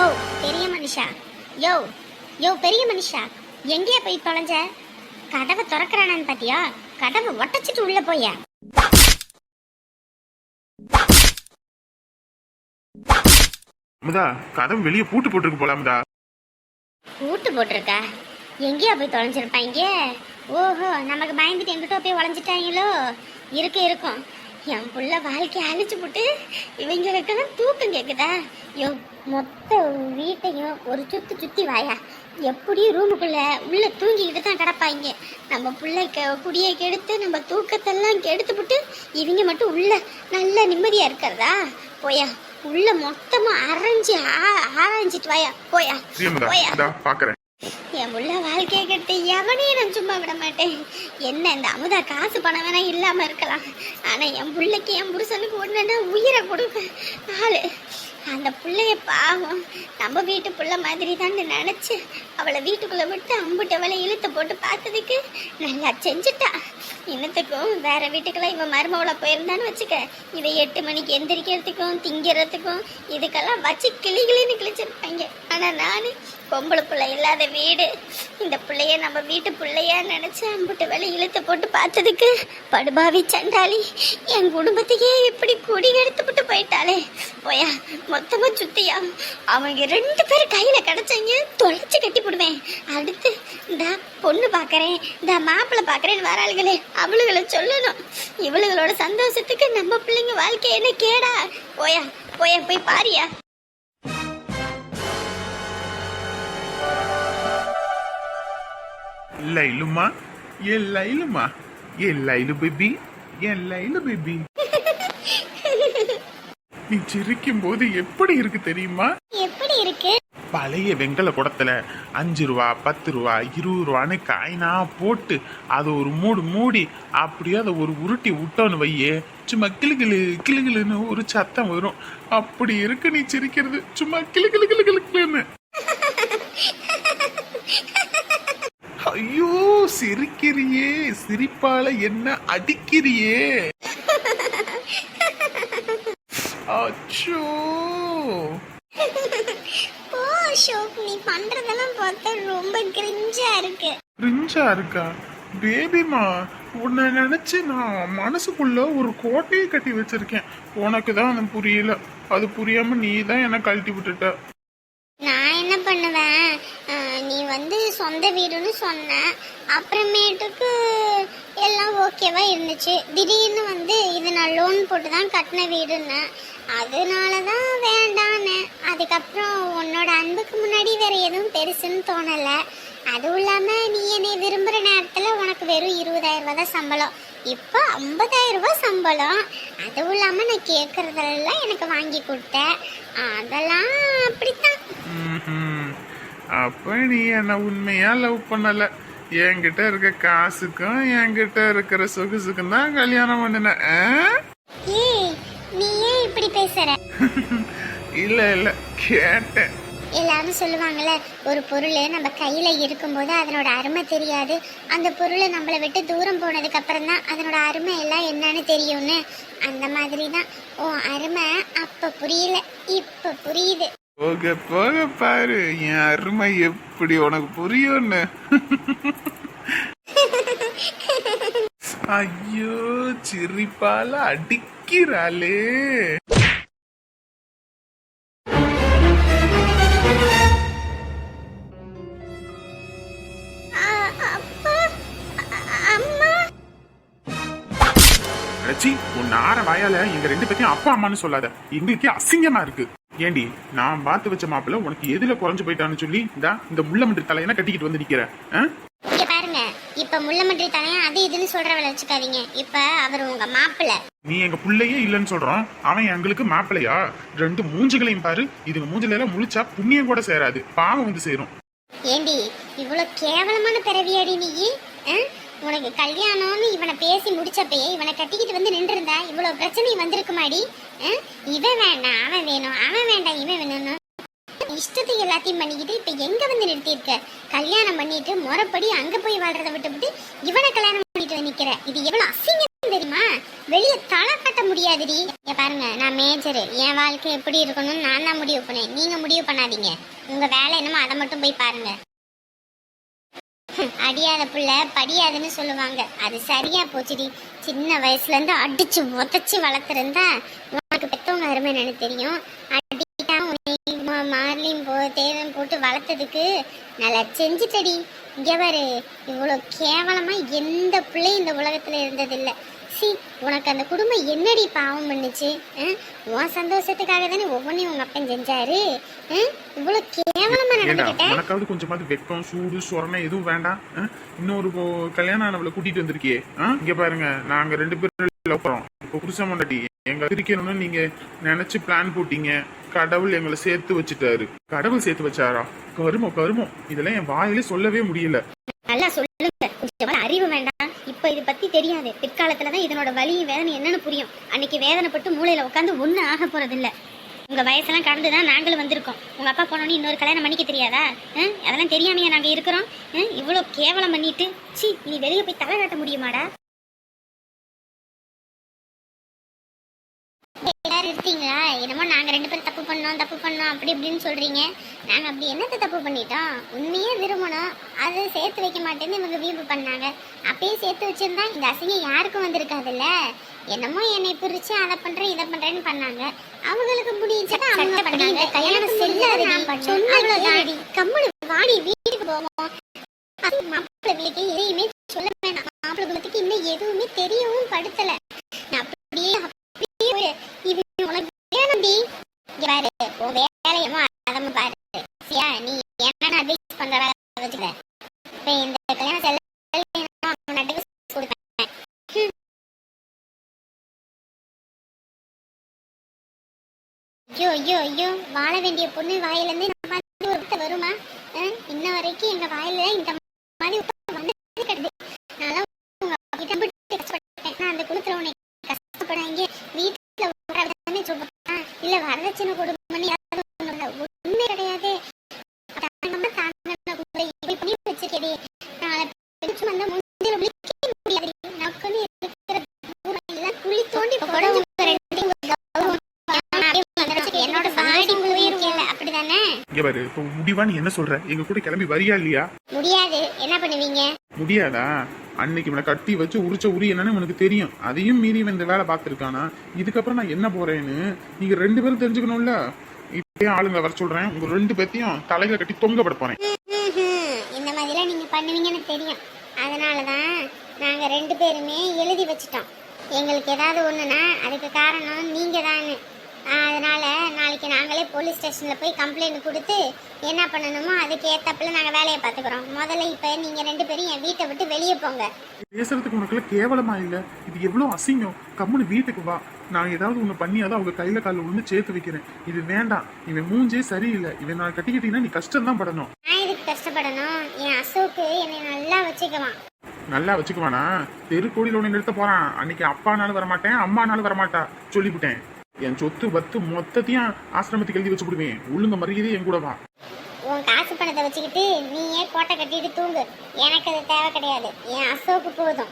யோ பெரிய மனுஷா. யோ யோ பெரிய மனுஷா. எங்கேயா போய் தொலைஞ்ச? கதவை திறக்கிறானான்னு பாத்தியா? கதவை ஒட்டச்சிட்டு உள்ள போயா. அமுதா கதவு வெளியே பூட்டு போட்டுருக்கு போல அமுதா. கூட்டு போட்டிருக்கா? எங்கேயா போய் தொலைஞ்சிருப்பாங்க? ஓஹோ நமக்கு பயந்துட்டு எங்கிட்ட போய் ஒளிஞ்சிட்டாங்களோ? இருக்கு இருக்கும். என் புள்ள வாழ்க்கையை அழிச்சு போட்டு இவங்களுக்கெல்லாம் தூக்கம் கேக்குதா? யோ மொத்த வீட்டையும் ஒரு சுத்தி சுத்தி வாயா. எப்படியும் ரூமுக்குள்ள உள்ள தூங்கிக்கிட்டு தான் கிடப்பாங்க? நம்ம பிள்ளை க- குடியை கெடுத்து நம்ம தூக்கத்தெல்லாம் கெடுத்து விட்டு இவங்க மட்டும் உள்ள நல்ல நிம்மதியா இருக்கிறதா? போயா உள்ள மொத்தமா அரைஞ்சு ஆ- ஆராய்ஞ்சிட்டு வாயா. போயா போயா. இதா பாக்குறேன். என் உள்ள வாழ்க்கையை கட்டி எவனையும் நான் சும்மா விட மாட்டேன். என்ன இந்த அமுதா காசு பணம் வேணா இல்லாம இருக்கலாம். ஆனா என் பிள்ளைக்கு என் புருஷனுக்கு ஒண்ணுன்னா உயிரை கொடுப்பேன் ஆளு அந்த பிள்ளைய பாவம். நம்ம வீட்டு புள்ள மாதிரி தான் நினைச்சு அவளை வீட்டுக்குள்ள விட்டு அம்புட்டவளை இழுத்து போட்டு பார்த்ததுக்கு நல்லா செஞ்சுட்டா. இன்னத்துக்கும் வேற வீட்டுக்கெல்லாம் இவன் மருமவளை போயிருந்தான்னு வச்சுக்க இதை எட்டு மணிக்கு எந்திரிக்கிறதுக்கும் திங்கிறதுக்கும் இதுக்கெல்லாம் வச்சு கிளி கிளின்னு கிழிச்சிருப்பாங்க. ஆனா நானு பொம்பளை பிள்ளை இல்லாத வீடு. இந்த பிள்ளைய நம்ம வீட்டு பிள்ளையா நினைச்சு அம்புட்டு வேலை இழுத்து போட்டு பார்த்ததுக்கு படுபாவி சண்டாளி என் குடும்பத்தையே இப்படி குடி எடுத்துப்பட்டு போயிட்டாளே. போயா மொத்தமா சுத்தியா? அவங்க ரெண்டு பேரும் கையில கிடைச்சவங்க தொலைச்சு கட்டி போடுவேன். அடுத்து இந்த பொண்ணு பாக்குறேன் இந்த மாப்பிள்ளை பாக்குறேன்னு வராளுகளே அவளுகளை சொல்லணும். இவளுகளோட சந்தோஷத்துக்கு நம்ம பிள்ளைங்க வாழ்க்கை என்ன கேடா? போயா போயா போய் பாரியா? லைலுமா ஏன் லைலுமா ஏன் லைலு பேபி ஏன் லைலு பேபி. நீ சிரிக்கும் போது எப்படி இருக்கு தெரியுமா? எப்படி இருக்கு? பழைய வெங்கல குடத்துல அஞ்சு ரூபா பத்து ரூபா இருபது ரூபான்னு காயினா போட்டு அதை ஒரு மூடு மூடி அப்படியே அதை ஒரு உருட்டி விட்டோன்னு வையே. சும்மா கிளுகிளு கிளுகிளுன்னு ஒரு சத்தம் வரும். அப்படி இருக்கு நீ சிரிக்கிறது. சும்மா கிளு கிளு கிளு கிளு கிளுன்னு. ஐயோ சிரிக்கிறியே. சிரிப்பால என்ன அடிக்கிறியே? அச்சோ. ஷோக் நீ பண்றதெல்லாம் பார்த்தா ரொம்ப கிரிஞ்சா இருக்கு. ரிஞ்சா இருக்கா? பேபிமா உன்னை நினைச்சு நான் மனசுக்குள்ள ஒரு கோட்டையை கட்டி வச்சிருக்கேன். உனக்கு தான் அது புரியல. அது புரியாம நீ தான் என்ன கழட்டி விட்டுட்ட நான் என்ன பண்ணுவேன் அஹ், நீ வந்து சொந்த வீடுன்னு சொன்னேன். அப்புறமேட்டுக்கு எல்லாம் ஓகேவா இருந்துச்சு. திடீர்னு வந்து இது நான் லோன் போட்டு தான் கட்டின வீடுன்னு அதனால தான் வேண்டான்னு. அதுக்கப்புறம் உன்னோட அன்புக்கு முன்னாடி வேற எதுவும் பெருசுன்னு தோணலை. அதுவும் இல்லாமல் நீ என்னை விரும்புகிற நேரத்தில் உனக்கு வெறும் இருபதாயிரம் ரூபா தான் சம்பளம். இப்போ ஐம்பதாயிரம் ரூபா சம்பளம். அதுவும் இல்லாமல் நான் கேட்குறதெல்லாம் எனக்கு வாங்கி கொடுத்தேன் அதெல்லாம் அப்படித்தான். அப்ப நீ என்ன உண்மையா லவ் பண்ணல? என்கிட்ட இருக்க காசுக்கும் என்கிட்ட இருக்கிற சொகுசுக்கும் தான் கல்யாணம் பண்ணின நீ ஏன் இப்படி பேசுற? இல்ல இல்ல கேட்டேன். எல்லாரும் சொல்லுவாங்கல்ல ஒரு பொருள் நம்ம கையில இருக்கும்போது அதனோட அருமை தெரியாது. அந்த பொருளை நம்மளை விட்டு தூரம் போனதுக்கு அப்புறம் தான் அதனோட அருமை எல்லாம் என்னன்னு தெரியும்னு. அந்த மாதிரி தான் ஓ அருமை அப்ப புரியல இப்ப புரியுது. போக போக பாரு. என் அருமை எப்படி உனக்கு புரியும்னு. ஐயோ சிரிப்பால அடிக்கிறாளே. உன் ஆற வாயால எங்க ரெண்டு பேத்தையும் அப்பா அம்மான்னு சொல்லாத. எங்களுக்கே அசிங்கமா இருக்கு. ஏண்டி நான் பார்த்து வச்ச மாப்பிள்ள உனக்கு எதுல குறைஞ்சு போயிட்டான்னு சொல்லி இந்தா இந்த முள்ளமன்றி தலையனை கட்டிக்கிட்டு வந்து நிக்கிற? இங்க பாருங்க இப்ப முள்ளமன்றி தலையா அது இதுன்னு சொல்றவளை வச்சுக்காதீங்க. இப்ப அவர் உங்க மாப்பிள்ளை. நீ எங்க புள்ளையே இல்லைன்னு சொல்றான். அவன் எங்களுக்கு மாப்பிள்ளையா? ரெண்டு மூஞ்சுகளையும் பாரு. இதுங்க மூஞ்சில எல்லாம் முழிச்சா புண்ணியம் கூட சேராது. பாவம் வந்து சேரும். ஏண்டி இவ்வளவு கேவலமான பிறவியாடி நீ? உனக்கு கல்யாணம்னு இவனை பேசி முடிச்சப்பயே இவனை கட்டிக்கிட்டு வந்து நின்றுருந்தா இவ்வளவு பிரச்சனை வந்திருக்குமாடி? இவன் வேண்டாம் அவன் வேணும் அவன் வேண்டாம் இவன் வேணும்னு. இஷ்டத்துக்கு எல்லாத்தையும் பண்ணிக்கிட்டு இப்போ எங்க வந்து நிறுத்தியிருக்க? கல்யாணம் பண்ணிட்டு முறைப்படி அங்க போய் வாழ்றதை விட்டுவிட்டு இவனை கல்யாணம் பண்ணிட்டு வந்து நிக்கிற? இது எவ்வளவு அசிங்கம் தெரியுமா? வெளியே தலை கட்ட முடியாதுடி. பாருங்க நான் மேஜர் என் வாழ்க்கை எப்படி இருக்கணும்னு நான் தான் முடிவு பண்ணேன். நீங்க முடிவு பண்ணாதீங்க. உங்க வேலை என்னமோ அதை மட்டும் போய் பாருங்க. அடியாத புள்ள படியாதுன்னு சொல்லுவாங்க. அது சரியா போச்சுடி. சின்ன வயசுல இருந்து அடிச்சு உதச்சு வளர்த்துருந்தா உனக்கு பெத்தவங்க அருமை எனக்கு தெரியும் அடிக்கா மார்லியும் போ தேவன் போட்டு வளர்த்ததுக்கு நல்லா செஞ்சுட்டடி இங்க பாரு இவ்வளோ கேவலமா எந்த பிள்ளையும் இந்த உலகத்துல இருந்ததில்லை சி உனக்கு அந்த குடும்பம் என்னடி பாவம் பண்ணுச்சு? உன் சந்தோஷத்துக்காக தானே ஒவ்வொன்றையும் உங்க அப்பன் செஞ்சாரு அஹ்? இவ்வளோ கேவலமா ஏண்டா நடந்துக்கிட்ட உனக்காவது கொஞ்சமாவது வெக்கம் சூடு சொரணை எதுவும் வேண்டாம்? இன்னொரு கல்யாணம் ஆனவளை கூட்டிட்டு வந்திருக்கியே? இங்க பாருங்க நாங்க ரெண்டு பேரும் லவ் இப்போ புருஷ மண்டாட்டி எங்க பிரிக்கணும்னு நீங்க நினைச்சு பிளான் போட்டீங்க. கடவுள் எங்களை சேர்த்து வச்சுட்டாரு. கடவுள் சேர்த்து வச்சாரா? கருமம் கருமம் இதெல்லாம் என் வாயிலே சொல்லவே முடியல. நல்லா சொல்லுங்க. கொஞ்சம் அறிவு வேண்டாம். இப்ப இது பத்தி தெரியாது. பிற்காலத்துல தான் இதனோட வலி வேதனை என்னன்னு புரியும். அன்னைக்கு வேதனைப்பட்டு மூளையில உட்காந்து ஒண்ணு ஆக போறது இல்ல உங்க வயசெல்லாம் கடந்து தான் நாங்களும் வந்திருக்கோம். உங்க அப்பா போனோன்னு இன்னொரு கல்யாணம் பண்ணிக்க தெரியாதா? அதெல்லாம் தெரியாமையா நாங்க இருக்கிறோம்? இவ்வளவு கேவலம் பண்ணிட்டு. சி நீ வெளியே போய் தலை காட்ட முடியுமாடா? எல்லாரும் இருக்கீங்களா? என்னமோ நாங்க ரெண்டு பேரும் தப்பு பண்ணோம் தப்பு பண்ணோம் அப்படி இப்படின்னு சொல்றீங்க. நாங்க அப்படி என்னத்த தப்பு பண்ணிட்டோம்? உண்மையே விரும்பணும் அதை சேர்த்து வைக்க மாட்டேன்னு இவங்க வீம்பு பண்ணாங்க. அப்பயே சேர்த்து வச்சிருந்தா இந்த அசிங்கம் யாருக்கும் வந்திருக்காதுல்ல? என்னமோ என்னை பிரிச்சு அதை பண்றேன் இதை பண்றேன்னு பண்ணாங்க. அவங்களுக்கு முடிஞ்சா அவங்க பண்ணாங்க. கல்யாணம் செல்லாது நான் பண்ணேன். வாடி வீட்டுக்கு போவோம். மாப்பிள்ளை வீட்டுக்கு எதையுமே சொல்ல வேணாம். மாப்பிள்ளை குலத்துக்கு இன்னும் எதுவுமே தெரியவும் படுத்தல நான் அப்படியே அப்படியே ஒரு இது உனக்கு வேணும்டி இங்க பாரு உன் வேலையமோ அதம பாரு சரியா நீ என்ன அட்வைஸ் பண்ற வேலை வச்சுக்க இப்ப இந்த கல்யாணம் செல்ல அவன் அட்வைஸ் கொடுப்பேன் ஹம். ஐயோ ஐயோ வாழ வேண்டிய பொண்ணு வாயிலிருந்து இந்த மாதிரி ஒரு வருமா? இன்ன வரைக்கும் எங்க வாயில இந்த மாதிரி வார்த்தை வந்ததே கிடையாது நான் உங்க கிட்ட விட்டு கஷ்டப்பட்டேன் நான் அந்த குளத்துல உன்னை கஷ்டப்படாங்க வீட்டுல வரதட்சணை சொல்றேன் இல்ல வரதட்சணை கொடுமை யாரும் ஒண்ணும் இல்ல. ஒண்ணுமே கிடையாது தாங்கம்மா தாங்கம்மா கூட இப்படி பண்ணி வச்சிருக்கேடி நாளை பிடிச்சு வந்தா முந்திர விழிக்க முடியாது நமக்குன்னு இருக்கிற பூரம் எல்லாம் குழி தோண்டி கூட உங்க ரெண்டு கௌரவம் என்னோட பாடி போயிருக்கேன் அப்படிதானே இங்க பாரு இப்போ முடிவா நீ என்ன சொல்ற? எங்க கூட கிளம்பி வரியா இல்லையா? முடியாது. என்ன பண்ணுவீங்க? முடியாதா? அன்னைக்கு இவனை கட்டி வச்சு உரிச்ச உரி என்னன்னு உனக்கு தெரியும். அதையும் மீறி இவன் இந்த வேலை பார்த்துருக்கானா? இதுக்கப்புறம் நான் என்ன போறேன்னு நீங்க ரெண்டு பேரும் தெரிஞ்சுக்கணும்ல? இப்பயே ஆளுங்க வர சொல்றேன். உங்க ரெண்டு பேத்தையும் தலையில கட்டி தொங்கப்பட போறேன். இந்த மாதிரிலாம் நீங்க பண்ணுவீங்கன்னு தெரியும். அதனால தான் நாங்க ரெண்டு பேருமே எழுதி வச்சிட்டோம். எங்களுக்கு ஏதாவது ஒண்ணுனா அதுக்கு காரணம் நீங்க தான் அதனால நாளைக்கு நாங்களே போலீஸ் ஸ்டேஷன்ல போய் கம்ப்ளைண்ட் கொடுத்து என்ன பண்ணணுமோ அதுக்கு ஏத்தப்பல நாங்க வேலையை பார்த்துக்கிறோம். முதல்ல இப்ப நீங்க ரெண்டு பேரும் என் வீட்டை விட்டு வெளியே போங்க. பேசுறதுக்கு உனக்குள்ள கேவலமா இல்ல? இது எவ்வளவு அசிங்கம். கம்முனு வீட்டுக்கு வா. நான் ஏதாவது ஒண்ணு பண்ணியாதான் அவங்க கையில காலில் ஒண்ணு சேர்த்து வைக்கிறேன். இது வேண்டாம். இவன் மூஞ்சே சரியில்லை. இவன் நான் கட்டிக்கிட்டீங்கன்னா நீ கஷ்டம் தான் படணும். நான் இதுக்கு கஷ்டப்படணும்? என் அசோக்கு என்னை நல்லா வச்சுக்குவான். நல்லா வச்சுக்குவானா? தெருக்கோடியில் உன்னை நிறுத்த போறான். அன்னைக்கு அப்பானாலும் வரமாட்டேன் அம்மானாலும் வரமாட்டா. சொல்லிவிட்டேன். என் சொத்து பத்து மொத்தத்தையும் ஆசிரமத்துக்கு எழுதி வச்சு விடுவேன் ஒழுங்க மரியாதை என் கூட வா உன் காசு பணத்தை வச்சுக்கிட்டு நீ ஏன் கோட்டை கட்டிட்டு தூங்கு. எனக்கு அது தேவை கிடையாது. என் அசோக்கு போதும்.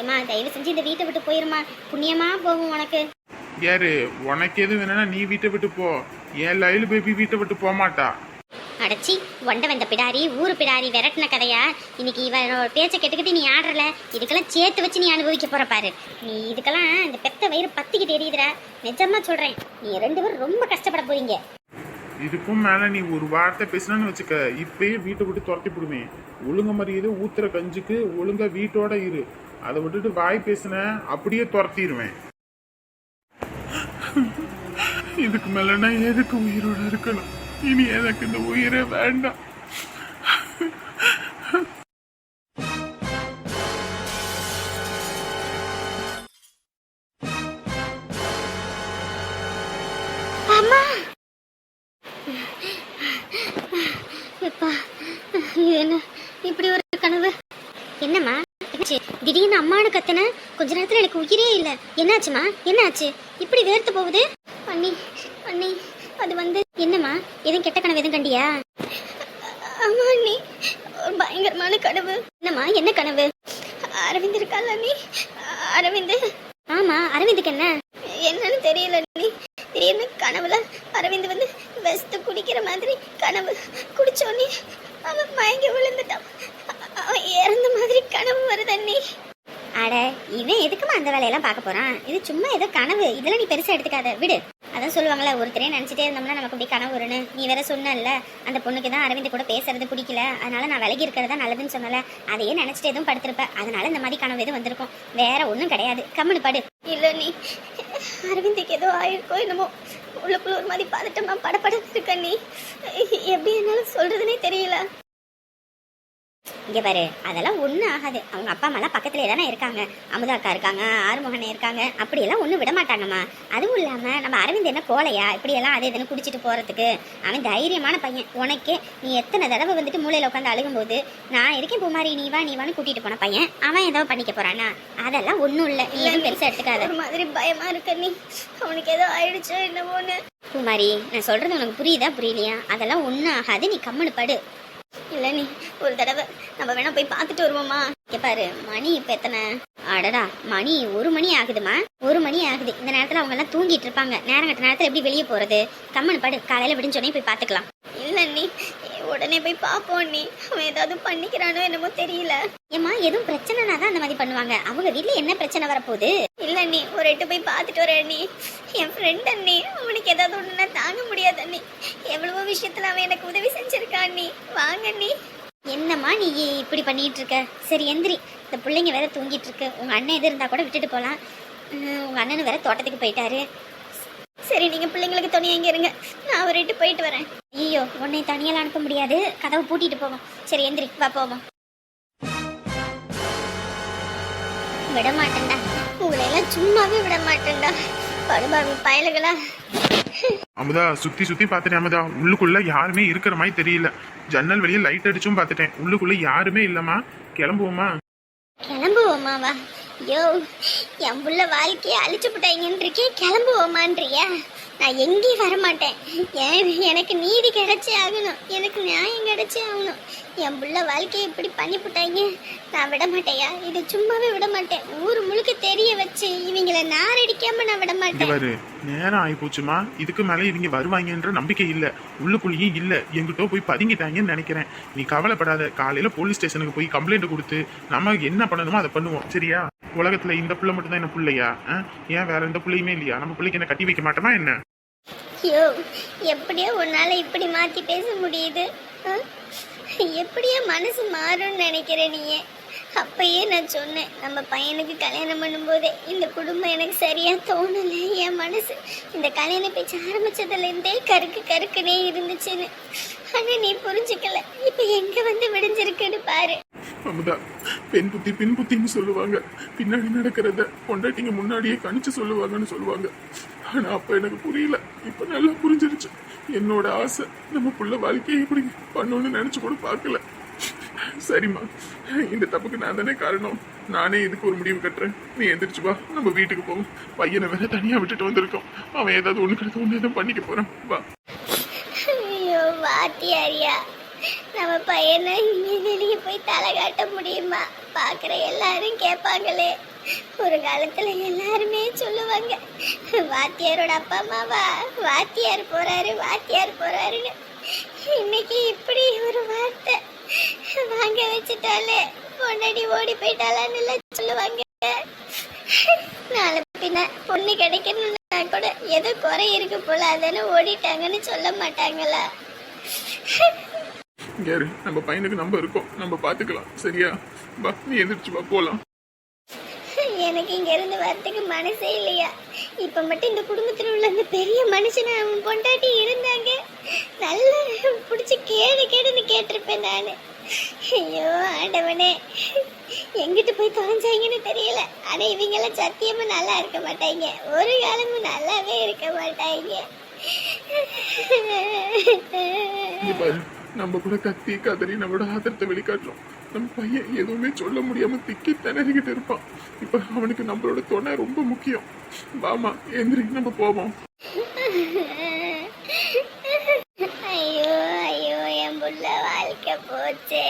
ஏமா தயவு செஞ்சு இந்த வீட்டை விட்டு போயிருமா புண்ணியமா போகும் உனக்கு. யாரு உனக்கு எது வேணும்னா நீ வீட்டை விட்டு போ. என் லைலு பேபி வீட்டை விட்டு போக மாட்டா அடைச்சி ஒண்ட வந்த பிடாரி ஊரு பிடாரி விரட்டின கதையா? இன்னைக்கு இவனோட பேச்சை கெட்டுக்கிட்டு நீ ஆடுறல. இதுக்கெல்லாம் சேர்த்து வச்சு நீ அனுபவிக்க போற பாரு. நீ இதுக்கெல்லாம் இந்த பெத்த வயிறு பத்திக்கிட்டு எரியுதுடா. நிஜமா சொல்றேன் நீ ரெண்டு பேரும் ரொம்ப கஷ்டப்பட போறீங்க. இதுக்கும் மேல நீ ஒரு வார்த்தை பேசினு வச்சுக்க இப்பயே வீட்டை விட்டு துரத்தி போடுவேன் ஒழுங்க மரியாதை ஊத்துற கஞ்சுக்கு ஒழுங்க வீட்டோட இரு. அதை விட்டுட்டு வாய் பேசின அப்படியே துரத்திடுவேன். இதுக்கு மேலன்னா எதுக்கு உயிரோட இருக்கணும்? இனி எனக்கு இந்த உயிரே வேண்டாம். என்ன இப்படி ஒரு கனவு? என்னம்மா திடீர்னு அம்மானு கத்துன கொஞ்ச நேரத்துல எனக்கு உயிரே இல்ல. என்னாச்சுமா என்னாச்சு? இப்படி வேர்த்து போகுது? பண்ணி பண்ணி அது வந்து என்னம்மா? எதுவும் கெட்ட கனவு எதுவும் கண்டியா? ஆமா அண்ணி ஒரு பயங்கரமான கனவு. என்னம்மா? என்ன கனவு? அரவிந்த் இருக்கால அண்ணி? அரவிந்த். ஆமா அரவிந்துக்கு என்ன? என்னன்னு தெரியல நீ திடீர்னு கனவுல அரவிந்த் வந்து வெஸ்ட் குடிக்கிற மாதிரி கனவு குடிச்சோன்னே அவன் மயங்கி விழுந்துட்டான். அவன் இறந்த மாதிரி கனவு வருது அண்ணி. அட இவன் எதுக்குமா அந்த வேலையெல்லாம் பார்க்க போறான்? இது சும்மா ஏதோ கனவு. இதெல்லாம் நீ பெருசா எடுத்துக்காத. விடு. அதான் சொல்லுவாங்களே ஒருத்தரே நினைச்சிட்டே இருந்தோம்னா நமக்கு அப்படி கனவு வரும்னு. நீ வேற சொன்னல அந்த பொண்ணுக்கு தான் அரவிந்த் கூட பேசுறது பிடிக்கல. அதனால நான் விலகி இருக்கிறதா நல்லதுன்னு சொன்னல அதையே நினைச்சிட்டு எதுவும் படுத்திருப்ப. அதனால இந்த மாதிரி கனவு எதுவும் வந்திருக்கும். வேற ஒன்றும் கிடையாது. கம்முனு படு. இல்ல நீ. அரவிந்துக்கு ஏதோ ஆயிருக்கோ என்னமோ. உள்ளுக்குள்ள ஒரு மாதிரி பதட்டமா படப்படன்னு இருக்க நீ. எப்படி என்னால சொல்றதுனே தெரியல. இங்க பாரு அதெல்லாம் ஒன்றும் ஆகாது. அவங்க அப்பா அம்மாலாம் பக்கத்துல தானே இருக்காங்க. அமுதா அக்கா இருக்காங்க ஆறுமுகன் இருக்காங்க. அப்படியெல்லாம் ஒன்றும் விட மாட்டாங்கம்மா. அதுவும் இல்லாம நம்ம அரவிந்த் என்ன கோலையா இப்படியெல்லாம் அதே இதுன்னு குடிச்சிட்டு போறதுக்கு. அவன் தைரியமான பையன். உனக்கே நீ எத்தனை தடவை வந்துட்டு மூலையில உட்காந்து அழுகும்போது நான் இருக்கேன் பூமாரி நீ வா நீ வான்னு கூட்டிட்டு போன பையன். அவன் ஏதோ பண்ணிக்க போறானா? அதெல்லாம் ஒன்றும் இல்லை. நீ எதுவும் பெருசா எடுத்துக்காத. ஒரு மாதிரி பயமா இருக்க நீ. அவனுக்கு ஏதோ ஆயிடுச்சோ என்னவோன்னு பூமாரி நான் சொல்றது உனக்கு புரியுதா புரியலையா? அதெல்லாம் ஒன்றும் ஆகாது. நீ கம்முனு படு. இல்ல நீ ஒரு தடவை நம்ம வேணா போய் பார்த்துட்டு வருவோமா பாரு மணி இப்ப எத்தனை? அடடா மணி ஒரு மணி ஆகுதுமா ஒரு மணி ஆகுது. இந்த நேரத்துல அவங்க எல்லாம் தூங்கிட்டு இருப்பாங்க. நேரம் கட்ட நேரத்துல எப்படி வெளியே போறது? கம்மன் படு காலையில விடிஞ்சோடனே போய் பாத்துக்கலாம் இல்ல நீ உடனே போய் பார்ப்போம் நீ. அவன் ஏதாவது பண்ணிக்கிறானோ என்னமோ தெரியல. ஏம்மா எதுவும் பிரச்சனைனா தான் அந்த மாதிரி பண்ணுவாங்க. அவங்க வீட்ல என்ன பிரச்சனை வரப்போகுது? இல்ல நீ ஒரு எட்டு போய் பார்த்துட்டு வர நீ என் ஃப்ரெண்ட் அண்ணி அவனுக்கு ஏதாவது ஒண்ணுனா தாங்க முடியாது அண்ணி. எவ்வளவோ விஷயத்துல அவன் எனக்கு உதவி செஞ்சிருக்கான் நீ வாங்க நீ என்னம்மா நீ இப்படி பண்ணிட்டு இருக்க சரி எந்திரி. இந்த பிள்ளைங்க வேற தூங்கிட்டு இருக்கு உங்க அண்ணன் எது இருந்தா கூட விட்டுட்டு போலாம். உம், உங்க அண்ணன் வேற தோட்டத்துக்கு போயிட்டாரு. சரி நீங்க பிள்ளைங்களுக்கு துணையா இங்க இருங்க. நான் ஒரு எட்டு போயிட்டு வரேன். ஐயோ உன்னை தனியால அனுப்ப முடியாது. கதவை பூட்டிட்டு போவோம். சரி எந்திரி வா போவோம். விட மாட்டேன்டா உங்களை எல்லாம் சும்மாவே விட மாட்டேன்டா படுபாவி பயலுகளா. அமுதா சுத்தி சுத்தி பார்த்துட்டேன் அமுதா. உள்ளுக்குள்ள யாருமே இருக்கிற மாதிரி தெரியல. ஜன்னல் வெளியே லைட் அடிச்சும் பார்த்துட்டேன். உள்ளுக்குள்ள யாருமே இல்லம்மா. கிளம்புவோமா? கிளம்புவோமாவா? ஐயோ என் புள்ள வாழ்க்கையை அழிச்சு விட்டாங்கன்னு இருக்கே கிளம்புவோமான்றியா? நான் எங்கேயும் வரமாட்டேன். எனக்கு நீதி கிடைச்சே ஆகணும். எனக்கு நியாயம் கிடைச்சே ஆகணும். என் புள்ள வாழ்க்கையை இப்படி பண்ணிவிட்டாங்க நான் விட மாட்டேயா இது சும்மாவே விட மாட்டேன் ஊர் முழுக்க தெரிய வச்சு இவங்கள நாரடிக்காம நான் விட மாட்டேன் நேரம் ஆகி போச்சுமா இதுக்கு மேல இவங்க வருவாங்கன்ற நம்பிக்கை இல்ல. உள்ளுக்குள்ளேயும் இல்ல. எங்கிட்ட போய் பதுங்கிட்டாங்கன்னு நினைக்கிறேன். நீ கவலைப்படாத. காலையில போலீஸ் ஸ்டேஷனுக்கு போய் கம்ப்ளைண்ட் கொடுத்து நம்ம என்ன பண்ணணுமோ அதை பண்ணுவோம். சரியா? உலகத்துல இந்த புள்ள மட்டும் தான் என்ன பிள்ளையா? ஏன் வேற எந்த பிள்ளையுமே இல்லையா? நம்ம பிள்ளைக்கு என்ன கட்டி வைக்க மாட்டோமா என்ன? ஐயோ எப்படியோ உன்னால இப்படி மாத்தி பேச முடியுது. ஆ? எப்படியோ மனசு மாறும்னு நினைக்கிற நீயே. அப்பயே நான் சொன்னேன் நம்ம பையனுக்கு கல்யாணம் பண்ணும்போதே இந்த குடும்பம் எனக்கு சரியாக தோணலை என் மனசு இந்த கல்யாணம் பேச்சு ஆரம்பித்ததுலேருந்தே கருக்கு கருக்குனே இருந்துச்சுன்னு. ஆனால் நீ புரிஞ்சுக்கல இப்போ எங்கே வந்து விடிஞ்சிருக்குன்னு பாரு. அமுதா பெண் புத்தி பின் புத்தின்னு சொல்லுவாங்க. பின்னாடி நடக்கிறத பொண்டாட்டிங்க முன்னாடியே கணிச்சு சொல்லுவாங்கன்னு சொல்லுவாங்க. ஆனால் அப்போ எனக்கு புரியல. இப்போ நல்லா புரிஞ்சிருச்சு. என்னோட ஆசை நம்ம புள்ள வாழ்க்கையை இப்படி பண்ணணும்னு நினச்சி கூட பார்க்கல. சரிம்மா இந்த தப்புக்கு நான் தானே காரணம். நானே இதுக்கு ஒரு முடிவு கட்டுறேன். நீ எந்திரிச்சு வா நம்ம வீட்டுக்கு போவோம். பையனை வேற தனியாக விட்டுட்டு வந்திருக்கோம். அவன் ஏதாவது ஒன்று கிடைத்து ஒன்று எதுவும் பண்ணிக்க போகிறான் வா. ஐயோ வாத்தியாரியா. நம்ம பையனை இங்கே வெளியே போய் தலை காட்ட முடியுமா? பார்க்குற எல்லாரும் கேட்பாங்களே. ஒரு காலத்துல எல்லாருமே சொல்லுவாங்க வாத்தியாரோட அப்பா அம்மாவா? வாத்தியார் போறாரு வாத்தியார் போறாருன்னு. இன்னைக்கு இப்படி ஒரு வார்த்தை வாங்க வச்சுட்டாலே பொண்டாடி ஓடி போயிட்டாலான்னு எல்லாம் சொல்லுவாங்க. நாளை பின்ன பொண்ணு கிடைக்கணும்னா கூட ஏதோ குறை இருக்கு போல அதானே ஓடிட்டாங்கன்னு சொல்ல மாட்டாங்களா? இரு, நம்ம பையனுக்கு நம்ம இருக்கோம். நம்ம பாத்துக்கலாம். சரியா? வா நீ எந்திரிச்சு வா போலாம். எனக்கு இங்க இருந்து வரதுக்கு மனசே இல்லையா? இப்ப மட்டும் இந்த குடும்பத்துல உள்ள அந்த பெரிய மனுஷனை அவன் பொண்டாட்டி இருந்தாங்க. நல்லா பிடிச்சி கேடு கேடுன்னு கேட்டிருப்பேன் நானு. ஐயோ ஆண்டவனே. எங்கிட்டு போய் தொலைஞ்சாங்கன்னு தெரியல. ஆனா இவங்க எல்லாம் சத்தியமா நல்லா இருக்க மாட்டாங்க. ஒரு காலமும் நல்லாவே இருக்க மாட்டாங்க. நம்ம கூட கத்தி கதறி நம்மளோட ஆதரத்தை வெளிக்காட்டுறோம். நம்ம பையன் எதுவுமே சொல்ல முடியாம திக்கி திணறிக்கிட்டு இருப்பான். இப்ப அவனுக்கு நம்மளோட துணை ரொம்ப முக்கியம். வாமா எந்திரி நம்ம போவோம். ஐயோ ஐயோ என் புள்ள வாழ்க்கை போச்சே.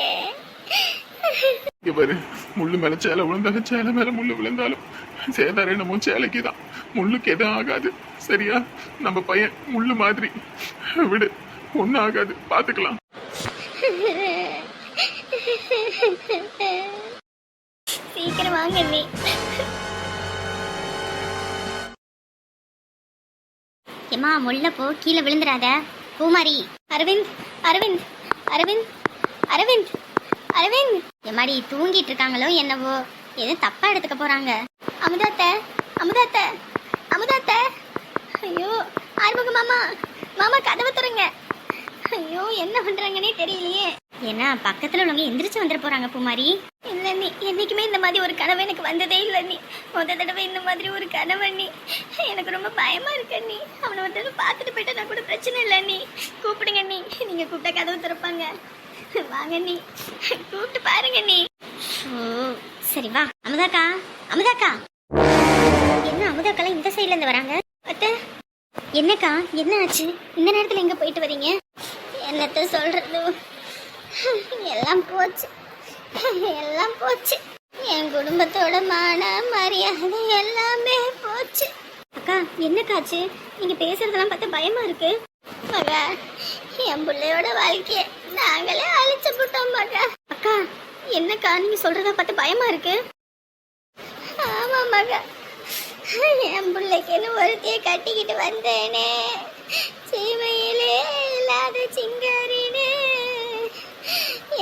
இவரு முள்ளு மேல சேலை விழுந்தாலும் சேலை மேல முள்ளு விழுந்தாலும் சேதாரம் என்னமோ சேலைக்கு தான் முள்ளுக்கு எதுவும் ஆகாது. சரியா? நம்ம பையன் முள்ளு மாதிரி. விடு ஒன்றும் ஆகாது. பார்த்துக்கலாம் சீக்கிரம் வாங்க நீ ஏம்மா முள்ள போ கீழே விழுந்துடாத. பூமாரி அரவிந்த் அரவிந்த் அரவிந்த் அரவிந்த் அரவிந்த். எம்மாடி தூங்கிட்டு இருக்காங்களோ என்னவோ. எதுவும் தப்பா எடுத்துக்க போறாங்க. அமுதாத்த அமுதாத்த அமுதாத்த. ஐயோ ஆறுமுக மாமா மாமா கதவை திறங்க. ஐயோ என்ன பண்றாங்கன்னே தெரியலையே. ஏன்னா பக்கத்துல உள்ளவங்க எந்திரிச்சு வந்துட போறாங்க பூமாரி. இல்ல நீ என்னைக்குமே இந்த மாதிரி ஒரு கனவு எனக்கு வந்ததே இல்லை நீ. முத தடவை இந்த மாதிரி ஒரு கனவு நீ. எனக்கு ரொம்ப பயமா இருக்கு நீ. அவனை ஒரு தடவை பார்த்துட்டு போயிட்டா கூட பிரச்சனை இல்லை நீ. கூப்பிடுங்க நீ. நீங்க கூப்பிட்ட கதவு திறப்பாங்க. வாங்க நீ. கூப்பிட்டு பாருங்க நீ. ஓ சரி வா. அமுதாக்கா. அமுதாக்கா. என்ன அமுதாக்கெல்லாம் இந்த சைடுல இருந்து வராங்க? அத்தை. என்னக்கா என்ன ஆச்சு? இந்த நேரத்துல எங்க போயிட்டு வரீங்க? என்னத்த சொல்றது? எல்லாம் போச்சு. எல்லாம் போச்சு. என் குடும்பத்தோட மான மரியாதை எல்லாமே போச்சு. அக்கா என்னக்காச்சு நீங்க பேசுறதெல்லாம் பார்த்தா பயமா இருக்கு. மகா என் பிள்ளையோட வாழ்க்கைய நாங்களே அழிச்சு போட்டோம் மகா அக்கா என்னக்கா நீங்க சொல்றத பார்த்து பயமா இருக்கு? ஆமா மகா. என் பிள்ளைக்குன்னு ஒருத்தைய கட்டிக்கிட்டு வந்தேனே. சீமையிலே இல்லாத சிங்காரி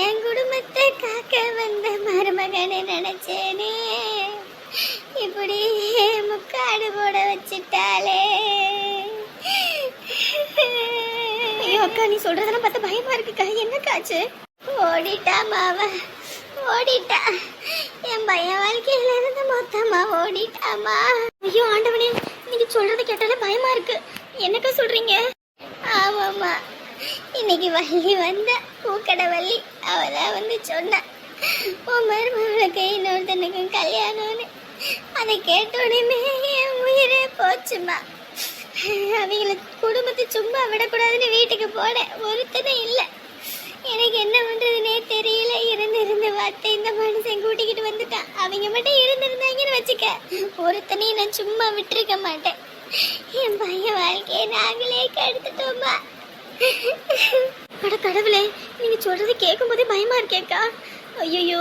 என் குடும்பத்தை காக்க வந்த மருமகனை நினைச்சேனே. இப்படி முக்காடு போட வச்சிட்டாளே. ஐயோ அக்கா நீ சொல்றதெல்லாம் பார்த்து பயமா இருக்குக்கா என்னக்காச்சு ஓடிட்டா மாவ. ஓடிட்டா. என் பையன் வாழ்க்கையில இருந்து மொத்தமா ஓடிட்டாமா ஐயோ ஆண்டவனே நீங்க சொல்றத கேட்டாலே பயமா இருக்கு. என்னக்கா சொல்றீங்க? ஆமாம்மா. இன்னைக்கு வள்ளி வந்த பூக்கடை வள்ளி. அவதான் வந்து சொன்னான் உன் மருமகளுக்கு இன்னொருத்தனுக்கும் கல்யாணம்னு. அதை கேட்ட உடனே என் உயிரே போச்சுமா. அவங்கள குடும்பத்தை சும்மா விடக்கூடாதுன்னு வீட்டுக்கு போனேன் ஒருத்தனே இல்லை. எனக்கு என்ன பண்றதுனே தெரியல. இருந்து இருந்து வார்த்தை இந்த மனுஷன் கூட்டிக்கிட்டு வந்துட்டான். அவங்க மட்டும் இருந்திருந்தாங்கன்னு வச்சுக்க ஒருத்தனையும் நான் சும்மா விட்டுருக்க மாட்டேன். என் பையன் வாழ்க்கையை நாங்களே கெடுத்துட்டோமா? அட கடவுளே நீங்க சொல்றது கேட்கும் போதே இருக்கேக்கா ஐயோ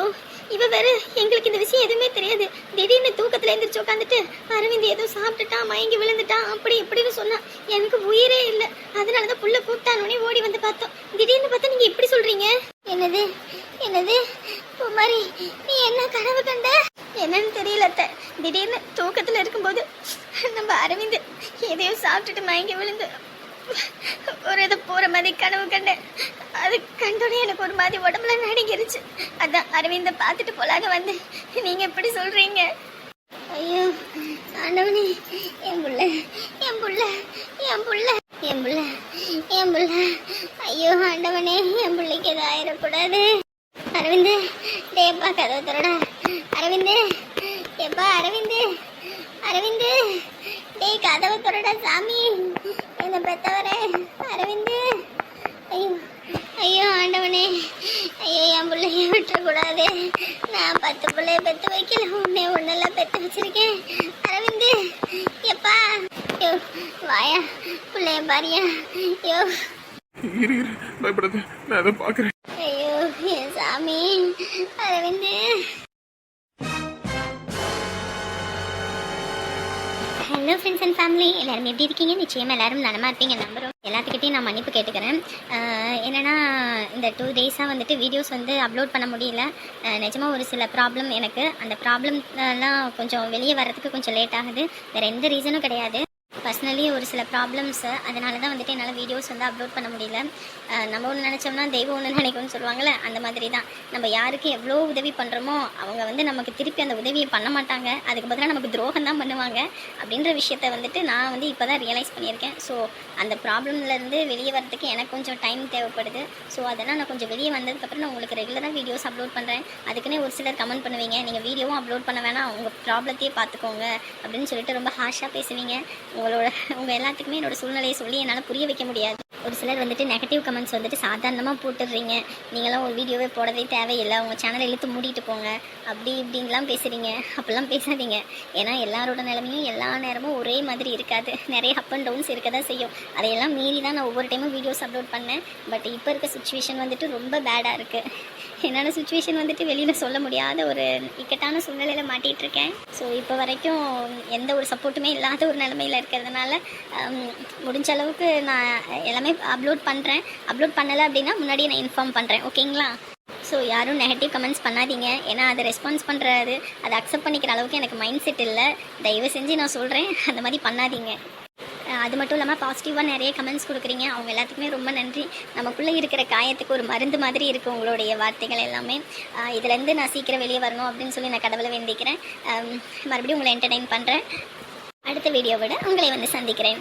இவ வேற எங்களுக்கு இந்த விஷயம் எதுவுமே தெரியாது. திடீர்னு தூக்கத்தில் எந்திரிச்சு உட்காந்துட்டு அரவிந்த் ஏதோ சாப்பிட்டுட்டான் மயங்கி விழுந்துட்டான் அப்படி இப்படின்னு சொன்னான் எனக்கு உயிரே இல்லை. அதனால தான் புள்ள கூப்பிட்டானோடனே ஓடி வந்து பார்த்தோம். திடீர்னு பார்த்தா நீங்க இப்படி சொல்றீங்க? என்னது? என்னது? குமாரி நீ என்ன கனவு கண்ட? என்னன்னு தெரியல அத்தை. திடீர்னு தூக்கத்துல இருக்கும்போது நம்ம அரவிந்த் எதையோ சாப்பிட்டுட்டு மயங்கி விழுந்து ஒரு இது போற மாதிரி கனவு கண்டேன் அது கண்டோடனே எனக்கு ஒரு மாதிரி உடம்புல நடுங்கிருச்சு. அதான் அரவிந்த பார்த்துட்டு போலான்னு வந்தேன். நீங்க எப்படி சொல்றீங்க ஐயோ ஆண்டவனே என் புள்ள என் புள்ள என் புள்ள என் புள்ள என் புள்ள ஐயோ ஆண்டவனே என் பிள்ளைக்கு எதுவும் ஆயிடக்கூடாது அரவிந்து டேப்பா கதவு தரடா அரவிந்து எப்பா அரவிந்து அரவிந்து டேய் கதவு தரடா சாமி என்ன பெத்தவரே அரவிந்து ஐயோ ஐயோ ஆண்டவனே ஐயோ என் பிள்ளைய விட்டுறக்கூடாது நான் பத்து பிள்ளைய பெத்து வைக்கல உன்னை ஒன்னெல்லாம் பெத்து வச்சிருக்கேன் அரவிந்து எப்பா யோ வாயா பிள்ளைய பாரியா யோ இரு இரு பயப்படாத பாக்குறேன். ஐயோ சாமி Aravind. Hello friends and family எல்லாரும் எப்படி இருக்கீங்க? நிச்சயம் எல்லாரும் நலமாக இருப்பீங்க நம்புறோம். எல்லாத்துக்கிட்டையும் நான் மன்னிப்பு கேட்டுக்கிறேன். என்னென்னா இந்த டூ டேஸாக வந்துட்டு வீடியோஸ் வந்து அப்லோட் பண்ண முடியல. நிஜமாக ஒரு சில ப்ராப்ளம் எனக்கு. அந்த ப்ராப்ளம்லாம் கொஞ்சம் வெளியே வர்றதுக்கு கொஞ்சம் லேட் ஆகுது. வேறு எந்த ரீசனும் கிடையாது. பர்சனலி ஒரு சில ப்ராப்ளம்ஸு அதனால தான் வந்துட்டு என்னால் வீடியோஸ் வந்து அப்லோட் பண்ண முடியல. நம்ம ஒன்று நினச்சோம்னா தெய்வம் ஒன்று நினைக்கும்னு சொல்லுவாங்கள்ல அந்த மாதிரி தான் நம்ம யாருக்கு எவ்வளோ உதவி பண்ணுறோமோ அவங்க வந்து நமக்கு திருப்பி அந்த உதவியை பண்ண மாட்டாங்க. அதுக்கு பதிலாக நமக்கு துரோகம் தான் பண்ணுவாங்க. அப்படின்ற விஷயத்த வந்துட்டு நான் வந்து இப்போ தான் ரியலைஸ் பண்ணியிருக்கேன். ஸோ அந்த ப்ராப்ளம்லேருந்து வெளியே வரதுக்கு எனக்கு கொஞ்சம் டைம் தேவைப்படுது. ஸோ அதெல்லாம் நான் கொஞ்சம் வெளியே வந்ததுக்கப்புறம் நான் உங்களுக்கு ரெகுலராக வீடியோஸ் அப்லோட் பண்ணுறேன் அதுக்குன்னே ஒரு சிலர் கமெண்ட் பண்ணுவீங்க. நீங்கள் வீடியோவும் அப்லோட் பண்ண வேணாம். உங்கள் ப்ராப்ளத்தையே பார்த்துக்கோங்க. அப்படின்னு சொல்லிட்டு ரொம்ப ஹார்ஷாக பேசுவீங்க. உங்களோட உங்கள் எல்லாத்துக்குமே என்னோட சூழ்நிலையை சொல்லி என்னால் புரிய வைக்க முடியாது. ஒரு சிலர் வந்துட்டு நெகட்டிவ் கமெண்ட்ஸ் வந்துட்டு சாதாரணமாக போட்டுடுறீங்க. நீங்களாம் ஒரு வீடியோவே போடவே தேவையில்லை. உங்கள் சேனலை இழுத்து மூடிட்டு போங்க. அப்படி இப்படின்லாம் பேசுகிறீங்க அப்படிலாம் பேசாதீங்க. ஏன்னா எல்லாரோட நிலமையும் எல்லா நேரமும் ஒரே மாதிரி இருக்காது. நிறைய அப் அண்ட் டவுன்ஸ் இருக்க தான் செய்யும். அதையெல்லாம் மீறி தான் நான் ஒவ்வொரு டைமும் வீடியோஸ் அப்லோட் பண்ணேன். பட் இப்போ இருக்க சுச்சுவேஷன் வந்துட்டு ரொம்ப பேடாக இருக்குது என்னோட சுச்சுவேஷன் வந்துட்டு வெளியில் சொல்ல முடியாத ஒரு இக்கட்டான சூழ்நிலையில் மாட்டிகிட்டு இருக்கேன் ஸோ இப்போ வரைக்கும் எந்த ஒரு சப்போர்ட்டுமே இல்லாத ஒரு நிலமையில இருக்கிறதுனால முடிஞ்ச அளவுக்கு நான் எல்லாமே அப்லோட் பண்ணுறேன் அப்லோட் பண்ணலை அப்படின்னா முன்னாடியே நான் இன்ஃபார்ம் பண்ணுறேன் ஓகேங்களா ஸோ யாரும் நெகட்டிவ் கமெண்ட்ஸ் பண்ணாதீங்க. ஏன்னா அதை ரெஸ்பான்ஸ் பண்ணுறது அதை அக்செப்ட் பண்ணிக்கிற அளவுக்கு எனக்கு மைண்ட் செட் இல்லை. தயவு செஞ்சு நான் சொல்கிறேன் அந்த மாதிரி பண்ணாதீங்க. அது மட்டும் இல்லாமல் பாசிட்டிவாக நிறைய கமெண்ட்ஸ் கொடுக்குறீங்க. அவங்க எல்லாத்துக்குமே ரொம்ப நன்றி. நமக்குள்ளே இருக்கிற காயத்துக்கு ஒரு மருந்து மாதிரி இருக்குது உங்களுடைய வார்த்தைகள் எல்லாமே. இதுலேருந்து நான் சீக்கிரம் வெளியே வரணும் அப்படின்னு சொல்லி நான் கடவுளை வேண்டிக்கிறேன். மறுபடியும் உங்களை என்டர்டெயின் பண்ணுறேன் அடுத்த வீடியோவோட உங்களை வந்து சந்திக்கிறேன்.